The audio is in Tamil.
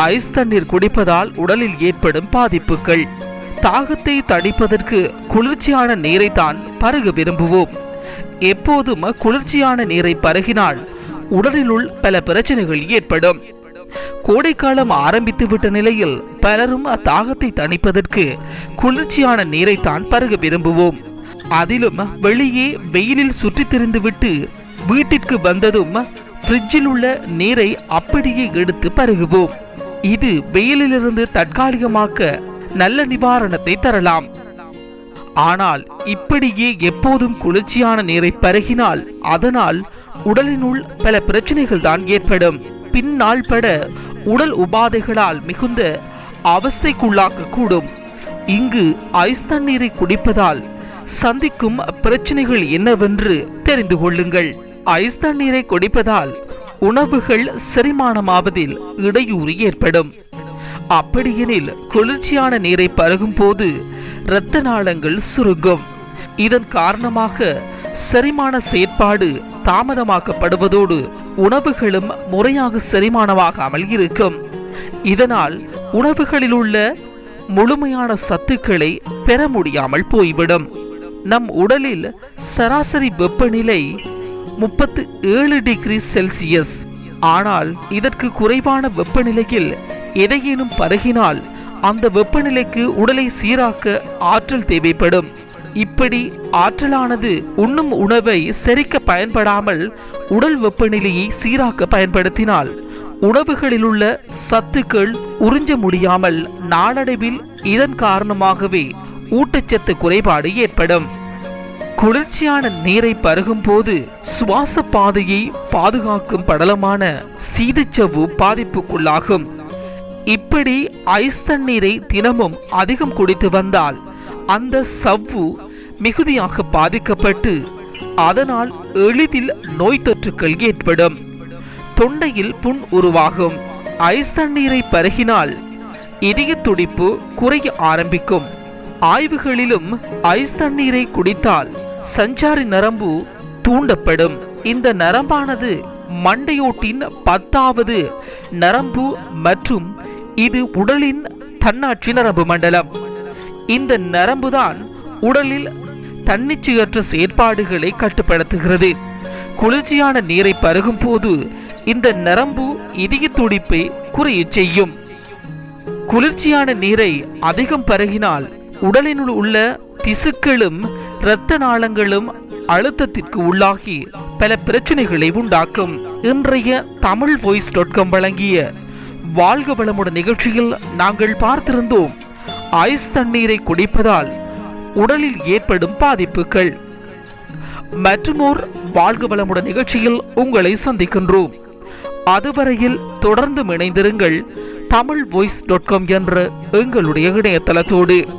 ஐஸ் தண்ணீர் குடிப்பதால் உடலில் ஏற்படும் பாதிப்புகள். தாகத்தை தணிப்பதற்கு குளிர்ச்சியான நீரைத்தான் பருக விரும்புவோம். எப்போதும் குளிர்ச்சியான நீரை பருகினால் உடலினுள் பல பிரச்சனைகள் ஏற்படும். கோடைக்காலம் ஆரம்பித்து விட்ட நிலையில் பலரும் அத்தாகத்தை தணிப்பதற்கு குளிர்ச்சியான நீரைத்தான் பருக விரும்புவோம். அதிலும் வெளியே வெயிலில் சுற்றித் திரிந்துவிட்டு வீட்டிற்கு வந்ததும் ஃப்ரிட்ஜில் உள்ள நீரை அப்படியே எடுத்து பருகுவோம். இது வெயிலிலிருந்து தற்காலிகமாக்க நல்ல நிவாரணத்தை தரலாம். ஆனால் இப்படியே எப்போதும் குளிர்ச்சியான நீரை பருகினால் அதனால் உடலினுள் பல பிரச்சனைகள் தான் ஏற்படும். பின்னால் பட உடல் உபாதைகளால் மிகுந்த அவஸ்தைக்குள்ளாக்க கூடும் இங்கு ஐஸ் தண்ணீரை குடிப்பதால் சந்திக்கும் பிரச்சனைகள் என்னவென்று தெரிந்து கொள்ளுங்கள். ஐஸ் தண்ணீரை குடிப்பதால் உணவுகள் செரிமானமாவதில் இடையூறு ஏற்படும். அப்படியெனில் குளிர்ச்சியான நீரை பருகும் போது இரத்த நாளங்கள் சுருங்கும். இதன் காரணமாக செரிமான செயற்பாடு தாமதமாக்கப்படுவதோடு உணவுகளும் முறையாக செரிமானமாகாமல் இருக்கும். இதனால் உணவுகளில் உள்ள முழுமையான சத்துக்களை பெற முடியாமல் போய்விடும். நம் உடலில் சராசரி வெப்பநிலை முப்பத்து ஏழு டிகிரி செல்சியஸ். ஆனால் இதற்கு குறைவான வெப்பநிலையில் எதையேனும் பருகினால் அந்த வெப்பநிலைக்கு உடலை சீராக்க ஆற்றல் தேவைப்படும். இப்படி ஆற்றலானது உண்ணும் உணவை செரிக்க பயன்படாமல் உடல் வெப்பநிலையை சீராக்க பயன்படுத்தினால் உணவுகளில் உள்ள சத்துக்கள் உறிஞ்ச முடியாமல் நாளடைவில் இதன் காரணமாகவே ஊட்டச்சத்து குறைபாடு ஏற்படும். குளிர்ச்சியான நீரை பருகும் போது சுவாச பாதையை பாதுகாக்கும் படலமான சீதச்சவ்வு பாதிப்புக்குள்ளாகும். இப்படி ஐஸ் தண்ணீரை தினமும் அதிகம் குடித்து வந்தால் அந்த சவ்வு மிகுதியாக பாதிக்கப்பட்டு அதனால் எளிதில் நோய் தொற்றுக்கள் ஏற்படும். தொண்டையில் புண் உருவாகும். ஐஸ் தண்ணீரை பருகினால் இதய துடிப்பு குறைய ஆரம்பிக்கும். ஆய்வுகளிலும் ஐஸ் தண்ணீரை குடித்தால் சஞ்சாரி நரம்பு தூண்டப்படும். இந்த நரம்பானது மண்டையோட்டின் பத்தாவது நரம்பு மற்றும் இது உடலின் தன்னாட்சி நரம்பு மண்டலம். இந்த நரம்புதான் உடலில் தன்னிச்சையற்ற செயற்பாடுகளை கட்டுப்படுத்துகிறது. குளிர்ச்சியான நீரை பருகும் போது இந்த நரம்பு இதய துடிப்பை குறைய செய்யும். குளிர்ச்சியான நீரை அதிகம் பருகினால் உடலினுள் உள்ள திசுக்களும் இரத்த நாளங்களும் அழுத்தத்திற்கு உள்ளாகி பல பிரச்சனைகளை உண்டாக்கும். இன்றைய தமிழ் வாய்ஸ் டாட் காம் வழங்கிய வாழ்க வளமுடன் நிகழ்ச்சியில் நாங்கள் பார்த்திருந்தோம். ஐஸ் தண்ணீரை குடிப்பதால் உடலில் ஏற்படும் பாதிப்புகள். மற்றுமோர் வாழ்க வளமுடன் நிகழ்ச்சியில் உங்களை சந்திக்கின்றோம். அதுவரையில் தொடர்ந்து இணைந்திருங்கள் தமிழ் வாய்ஸ் டாட் காம் என்ற எங்களுடைய இணையதளத்தோடு.